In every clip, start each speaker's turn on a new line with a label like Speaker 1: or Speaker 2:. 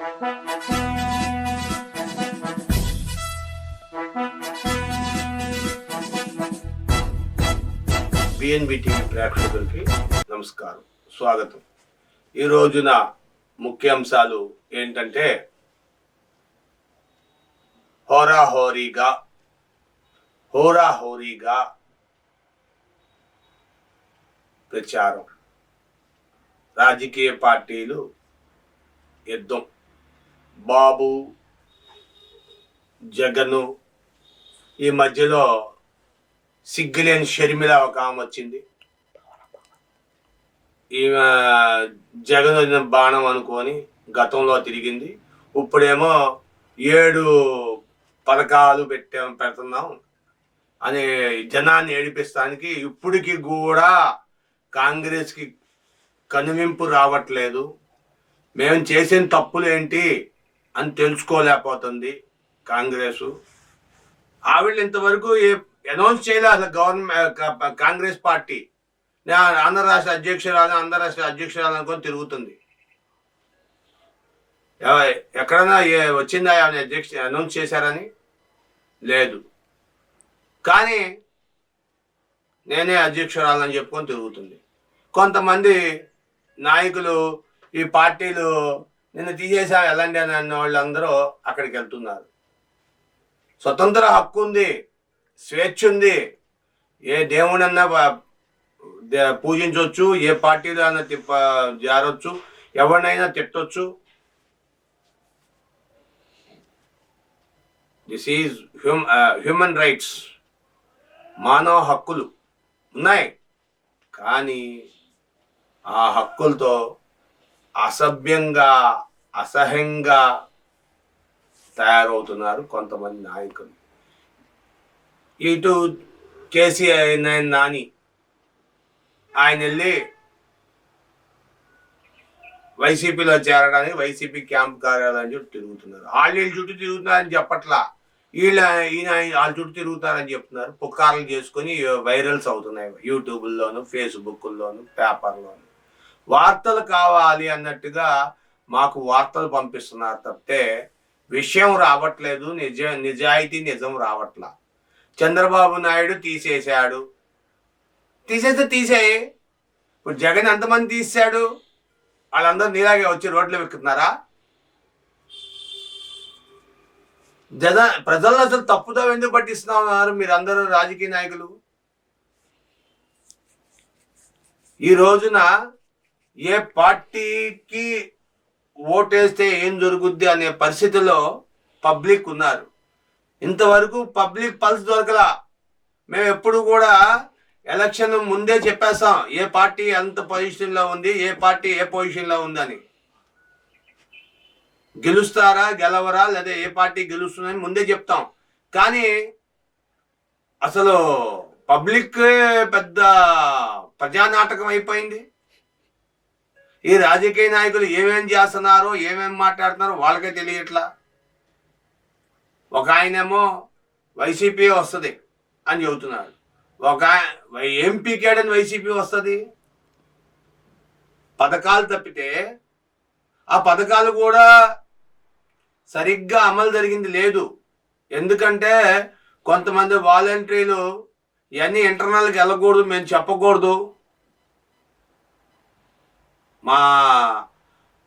Speaker 1: BNB TV ప్రేక్షకులకి నమస్కారం స్వాగతం. ఈ రోజున ముఖ్యాంశాలు ఏంటంటే హోరాహోరీగా హోరాహోరీగా ప్రచారం. రాజకీయ పార్టీలు యుద్ధం. బాబు జగను ఈ మధ్యలో సిగ్గులేని షర్మిల ఒక ఆమె వచ్చింది. ఈమె జగన్ వదిలిన బాణం అనుకొని గతంలో తిరిగింది. ఇప్పుడేమో ఏడు పథకాలు పెట్టాం పెడుతున్నాం అని జనాన్ని ఏడిపిస్తానికి ఇప్పటికి కూడా కాంగ్రెస్కి కనువింపు రావట్లేదు. మేము చేసిన తప్పులు ఏంటి? అని తెలుసుకోలేకపోతుంది కాంగ్రెస్. ఆవిడ ఇంతవరకు ఏ అనౌన్స్ చేయలే అసలు గవర్నమెంట్ కాంగ్రెస్ పార్టీ. నేను ఆంధ్ర రాష్ట్ర అధ్యక్షురాలు ఆంధ్ర రాష్ట్ర అధ్యక్షురాలు అనుకొని తిరుగుతుంది. ఎక్కడన్నా ఏ- వచ్చిందా ఏమైనా అధ్యక్ష అనౌన్స్ చేశారని? లేదు. కానీ నేనే అధ్యక్షురాలని చెప్పుకొని తిరుగుతుంది. కొంతమంది నాయకులు ఈ పార్టీలు నిన్ను తీసేసా ఎలాంటి అని అన్న వాళ్ళందరూ అక్కడికి వెళ్తున్నారు. స్వతంత్ర హక్కు ఉంది స్వేచ్ఛ ఉంది. ఏ దేవుడన్నా పూజించవచ్చు ఏ పార్టీలో అయినా తిప్ప జారొచ్చు ఎవరినైనా తిట్టొచ్చు. This is hume human rights మానవ హక్కులు ఉన్నాయి. కానీ ఆ హక్కులతో అసభ్యంగా అసహ్యంగా తయారవుతున్నారు కొంతమంది నాయకులు. ఇటు కేసీఆర్ నాని ఆయన వెళ్ళి వైసీపీలో చేరడానికి వైసీపీ క్యాంప్ కార్యాలయం చుట్టూ తిరుగుతున్నారు. వాళ్ళు వీళ్ళ చుట్టూ తిరుగుతున్నారని చెప్పట్లా. వీళ్ళ ఈయన వాళ్ళ చుట్టూ తిరుగుతారని చెప్తున్నారు. పుకార్లు చేసుకొని వైరల్స్ అవుతున్నాయి. యూట్యూబ్లోను ఫేస్బుక్లోను పేపర్లోను. వార్తలు కావాలి అన్నట్టుగా మాకు వార్తలు పంపిస్తున్నారు తప్పితే విషయం రావట్లేదు నిజ నిజాయితీ నిజం రావట్లా. చంద్రబాబు నాయుడు తీసేశాడు. తీసేస్తే తీసేయి. ఇప్పుడు జగన్ ఎంతమంది తీసాడు వాళ్ళందరూ నీలాగే వచ్చి రోడ్లు ఎక్కుతున్నారా జన ప్రజలను అసలు తప్పుతో ఎందుకు పట్టిస్తా మీరందరూ రాజకీయ నాయకులు? ఈ రోజున ఏ పార్టీకి ఓటేస్తే ఏం జరుగుద్ది అనే పరిస్థితిలో పబ్లిక్ ఉన్నారు. ఇంతవరకు పబ్లిక్ పల్స్ దొరకలా. మేము ఎప్పుడు కూడా ఎలక్షన్ ముందే చెప్పేస్తాం ఏ పార్టీ ఎంత పొజిషన్లో ఉంది ఏ పార్టీ ఏ పొజిషన్లో ఉందని. గెలుస్తారా గెలవరా లేదా ఏ పార్టీ గెలుస్తుందని ముందే చెప్తాం. కానీ అసలు పబ్లిక్ పెద్ద ప్రజానాటకం అయిపోయింది. ఈ రాజకీయ నాయకులు ఏమేం చేస్తున్నారో ఏమేం మాట్లాడుతున్నారో వాళ్ళకే తెలియట్లా? ఒక ఆయనేమో వైసీపీ వస్తుంది అని చెబుతున్నారు. ఒక ఎంపీ కేడని వైసీపీ వస్తుంది? పథకాలు తప్పితే ఆ పథకాలు కూడా సరిగ్గా అమలు జరిగింది లేదు. ఎందుకంటే కొంతమంది వాలంటీర్లు ఇవన్నీ ఇంటర్నల్కి వెళ్ళకూడదు మేము చెప్పకూడదు. మా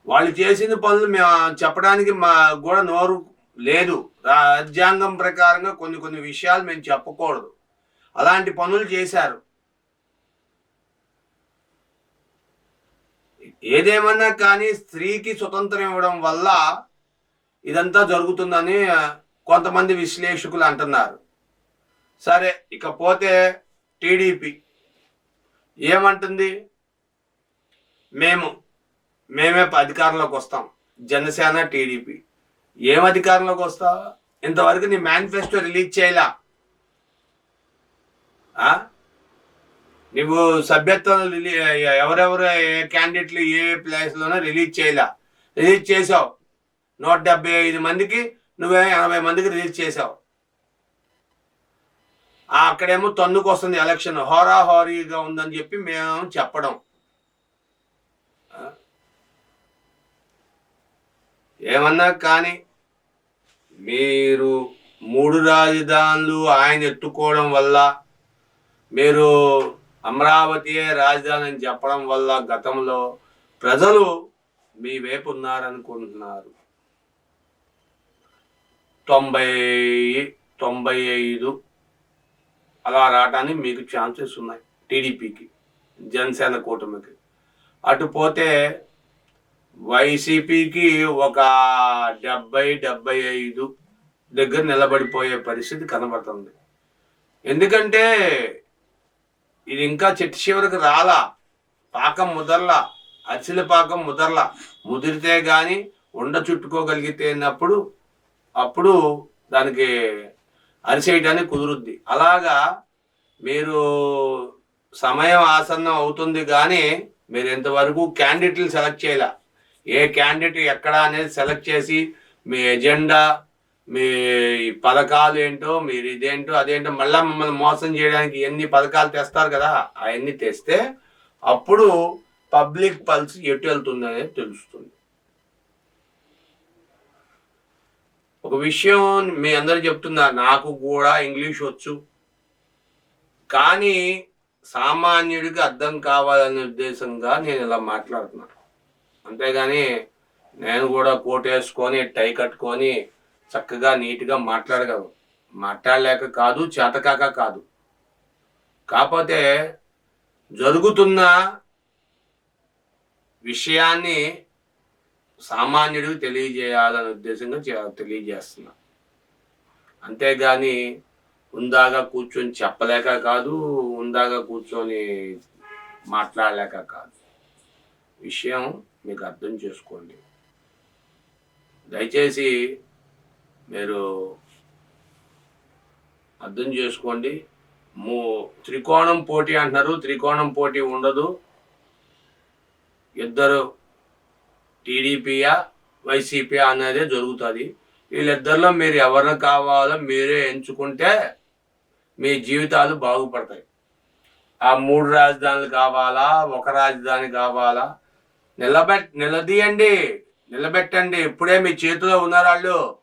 Speaker 1: వాళ్ళు చేసిన పనులు మేము చెప్పడానికి మా కూడా నోరు లేదు. రాజ్యాంగం ప్రకారంగా కొన్ని కొన్ని విషయాలు మేము చెప్పకూడదు. అలాంటి పనులు చేశారు. ఏదేమన్నా కానీ స్త్రీకి స్వతంత్రం ఇవ్వడం వల్ల ఇదంతా జరుగుతుందని కొంతమంది విశ్లేషకులు అంటున్నారు. సరే ఇకపోతే టీడీపీ ఏమంటుంది? మేము మేమే అధికారంలోకి వస్తాం. జనసేన టీడీపీ. ఏం అధికారంలోకి వస్తావు ఇంతవరకు నీ మేనిఫెస్టో రిలీజ్ చేయలా. నువ్వు సభ్యత్వం రిలీ ఎవరెవరు ఏ క్యాండిడేట్లు ఏ ప్లేస్లోనో రిలీజ్ చేయలా. రిలీజ్ చేసావు నూట డెబ్బై ఐదు మందికి నువ్వే ఎనభై మందికి రిలీజ్ చేసావు అక్కడేమో తన్నుకు వస్తుంది ఎలక్షన్ హోరా హోరీగా ఉందని చెప్పి మేము చెప్పడం. ఏమన్నా కానీ మీరు మూడు రాజధానులు ఆయన ఎత్తుకోవడం వల్ల మీరు అమరావతియే రాజధాని అని చెప్పడం వల్ల గతంలో ప్రజలు మీ వైపు ఉన్నారనుకుంటున్నారు. తొంభై తొంభై ఐదు అలా రావడానికి మీకు ఛాన్సెస్ ఉన్నాయి టీడీపీకి జనసేన కూటమికి. అటు పోతే వైసీపీకి ఒక డెబ్బై డెబ్బై ఐదు దగ్గర నిలబడిపోయే పరిస్థితి కనబడుతుంది. ఎందుకంటే ఇది ఇంకా చెట్టు చివరికి రాలా. పాకం ముదర్లా. అరిసెల పాకం ముదర్లా. ముదిరితే కానీ ఉండ చుట్టుకోగలిగితే అన్నప్పుడు అప్పుడు దానికి అరిసేయడానికి కుదురుద్ది. అలాగా మీరు సమయం ఆసన్నం అవుతుంది కానీ మీరు ఇంతవరకు క్యాండిడేట్లు సెలెక్ట్ చేయాల. ఏ క్యాండిడేట్ ఎక్కడ అనేది సెలెక్ట్ చేసి మీ ఎజెండా మీ పథకాలు ఏంటో మీరు ఇదేంటో అదేంటో మళ్ళీ మమ్మల్ని మోసం చేయడానికి ఎన్ని పథకాలు తెస్తారు కదా అవన్నీ తెస్తే అప్పుడు పబ్లిక్ పల్స్ ఎటు వెళ్తుంది అనేది తెలుస్తుంది. ఒక విషయం మీ అందరు చెప్తున్నా నాకు కూడా ఇంగ్లీష్ వచ్చు. కానీ సామాన్యుడికి అర్థం కావాలనే ఉద్దేశంగా నేను ఇలా మాట్లాడుతున్నాను. అంతేగాని నేను కూడా కోట్ వేసుకొని టై కట్టుకొని చక్కగా నీట్గా మాట్లాడగలను. మాట్లాడలేక కాదు చేతకాక కాదు. కాకపోతే జరుగుతున్న విషయాన్ని సామాన్యుడికి తెలియజేయాలనే ఉద్దేశంగా చే- తెలియజేస్తున్నా. అంతేగాని ఉందాగా కూర్చొని చెప్పలేక కాదు ఉందాగా కూర్చొని మాట్లాడలేక కాదు. విషయం మీకు అర్థం చేసుకోండి. దయచేసి మీరు అర్థం చేసుకోండి. మూ త్రికోణం పోటీ అంటున్నారు. త్రికోణం పోటీ ఉండదు. ఇద్దరు టీడీపీయా వైసీపీయా అనేది జరుగుతుంది. వీళ్ళిద్దరిలో మీరు ఎవరిని కావాలో మీరే ఎంచుకుంటే మీ జీవితాలు బాగుపడతాయి. ఆ మూడు రాజధానులు కావాలా? ఒక రాజధాని కావాలా? నిలబెట్ నిలదీయండి. నిలబెట్టండి. ఇప్పుడే మీ చేతిలో ఉన్నారు వాళ్ళు.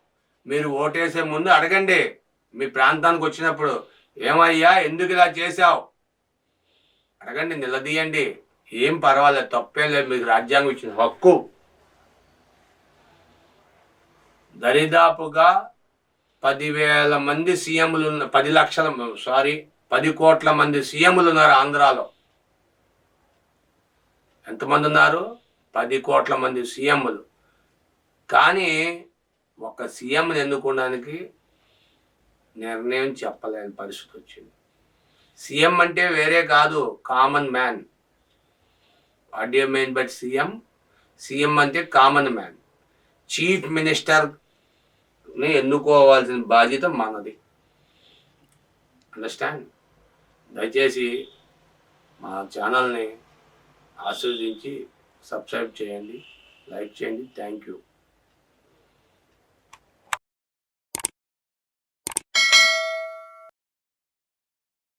Speaker 1: మీరు ఓటేసే ముందు అడగండి. మీ ప్రాంతానికి వచ్చినప్పుడు ఏమయ్యా? ఎందుకు ఇలా చేశావు? అడగండి నిలదీయండి. ఏం పర్వాలేదు. తప్పే లేదు. మీకు రాజ్యాంగం ఇచ్చిన హక్కు. దరిదాపుగా పదివేల మంది సీఎంలు పది లక్షల సారీ పది కోట్ల మంది సీఎంలు ఉన్నారు ఆంధ్రాలో. ఎంతమంది ఉన్నారు? పది కోట్ల మంది సీఎంలు. కానీ ఒక సీఎంని ఎన్నుకోవడానికి నిర్ణయం చెప్పలేని పరిస్థితి వచ్చింది. సీఎం అంటే వేరే కాదు common man what you mean but CM CM అంటే కామన్ మ్యాన్ చీఫ్ మినిస్టర్ని ఎన్నుకోవాల్సిన బాధ్యత మనది. అండర్స్టాండ్ దయచేసి మా ఛానల్ని ఆస్వాదించి సబ్స్క్రైబ్ చేయండి లైక్ చేయండి. Thank you